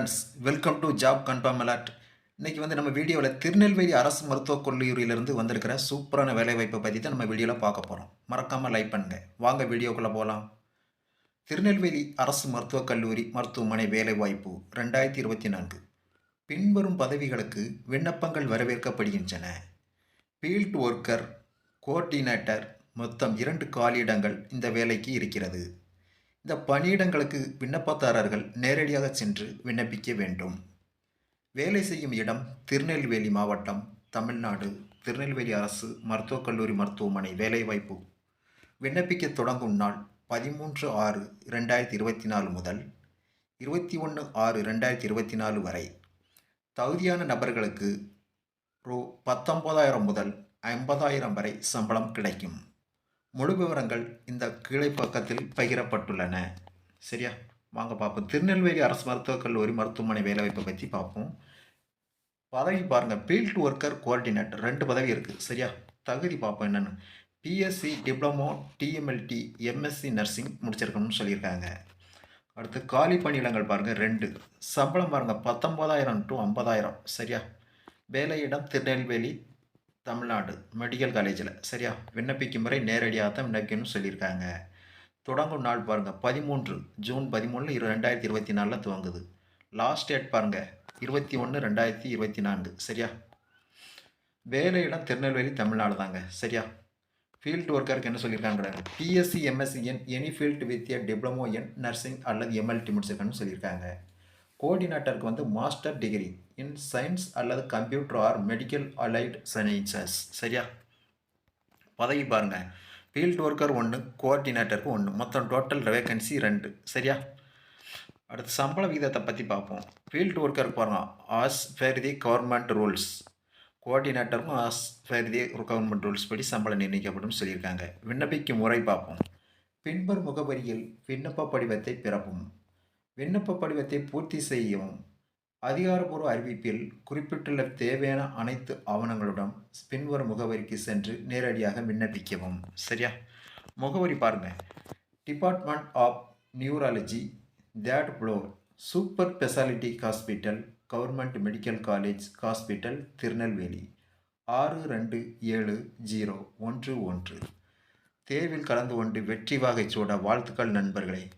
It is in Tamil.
Students welcome to job confirm alert இன்னைக்கு வந்து நம்ம வீடியோவில் திருநெல்வேலி அரசு மருத்துவக் கல்லூரியிலிருந்து வந்திருக்கிற சூப்பரான வேலைவாய்ப்பை பற்றி தான் நம்ம வீடியோவில் பார்க்க போகிறோம் மறக்காமல் லைக் பண்ணுங்க. வாங்க வீடியோக்குள்ளே போகலாம் திருநெல்வேலி அரசு மருத்துவக் கல்லூரி மருத்துவமனை வேலைவாய்ப்பு ரெண்டாயிரத்தி இருபத்தி நான்கு. பின்வரும் பதவிகளுக்கு விண்ணப்பங்கள் வரவேற்கப்படுகின்றன. ஃபீல்ட் ஒர்க்கர் கோஆர்டினேட்டர் மொத்தம் இரண்டு காலியிடங்கள் இந்த வேலைக்கு இருக்கிறது. இந்த பணியிடங்களுக்கு விண்ணப்பதாரர்கள் நேரடியாக சென்று விண்ணப்பிக்க வேண்டும். வேலை செய்யும் இடம் திருநெல்வேலி மாவட்டம் தமிழ்நாடு திருநெல்வேலி அரசு மருத்துவக் கல்லூரி மருத்துவமனை வேலைவாய்ப்பு. விண்ணப்பிக்க தொடங்கும் நாள் பதிமூன்று ஆறு ரெண்டாயிரத்தி இருபத்தி நாலு முதல் இருபத்தி ஒன்று ஆறு ரெண்டாயிரத்தி இருபத்தி நாலு வரை. தகுதியான நபர்களுக்கு ரூ பத்தொன்பதாயிரம் முதல் ஐம்பதாயிரம் வரை சம்பளம் கிடைக்கும். முழு விவரங்கள் இந்த கீழே பக்கத்தில் பகிரப்பட்டுள்ளன. சரியா? வாங்க பார்ப்போம். திருநெல்வேலி அரசு மருத்துவக் கல்லூரி மருத்துவமனை வேலைவாய்ப்பை பற்றி பார்ப்போம். பதவி பாருங்கள் ஃபீல்ட் ஒர்க்கர் கோஆர்டினேட்டர் ரெண்டு பதவி இருக்குது சரியா? தகுதி பார்ப்போம் என்னென்னு. BSc diploma DMLT MSc nursing முடிச்சிருக்கணும்னு சொல்லியிருக்காங்க. அடுத்து காலி பணியிடங்கள் பாருங்கள் ரெண்டு. சம்பளம் பாருங்கள் பத்தொம்போதாயிரம் டு ஐம்பதாயிரம். சரியா? வேலையிடம் திருநெல்வேலி தமிழ்நாடு மெடிக்கல் காலேஜில் சரியா? விண்ணப்பிக்கும் முறை நேரடியாக தான் விண்ணப்பிக்கணும்னு சொல்லியிருக்காங்க. தொடங்கும் நாள் பாருங்கள் பதிமூன்று ஜூன் பதிமூணு இரு ரெண்டாயிரத்தி இருபத்தி நாலில் துவங்குது. லாஸ்ட் டேட் பாருங்கள் இருபத்தி ஒன்று ரெண்டாயிரத்தி இருபத்தி நான்கு. சரியா? வேலையிடம் திருநெல்வேலி தமிழ்நாடு தாங்க. சரியா? ஃபீல்டு ஒர்க்கருக்கு என்ன சொல்லியிருக்காங்க BSc MSc in any field with a diploma in nursing அல்லது எம்எல்டி முடிச்சிருக்கணும்னு சொல்லியிருக்காங்க. கோஆர்டினேட்டருக்கு வந்து மாஸ்டர் டிகிரி இன் சயின்ஸ் அல்லது computer or medical allied sciences சரியா? பதவி பாருங்கள் ஃபீல்டு ஒர்க்கர் ஒன்று கோஆர்டினேட்டருக்கு ஒன்று மொத்தம் டோட்டல் வேகன்சி ரெண்டு. சரியா? அடுத்து சம்பள விகிதத்தை பற்றி பார்ப்போம். ஃபீல்டு ஒர்க்கர் பாருங்கள் as per the government rules கோஆர்டினேட்டருக்கும் as per the government rules படி சம்பளம் நிர்ணயிக்கப்படும் சொல்லியிருக்காங்க. விண்ணப்பிக்கும் முறை பார்ப்போம். பின்பர் முகவரியில் விண்ணப்ப படிவத்தை பிறப்பும். விண்ணப்ப படிவத்தை பூர்த்தி செய்யவும் அதிகாரப்பூர்வ அறிவிப்பில் குறிப்பிட்டுள்ள தேவையான அனைத்து ஆவணங்களுடன் பின்வரும் முகவரிக்கு சென்று நேரடியாக விண்ணப்பிக்கவும். சரியா? முகவரி பாருங்கள் department of neurology that floor super speciality hospital government medical college hospital Tirunelveli ஆறு ரெண்டு ஏழு ஜீரோ ஒன்று ஒன்று. தேர்வில் கலந்து கொண்டு வெற்றி வாகை சூட வாழ்த்துக்கள் நண்பர்களே.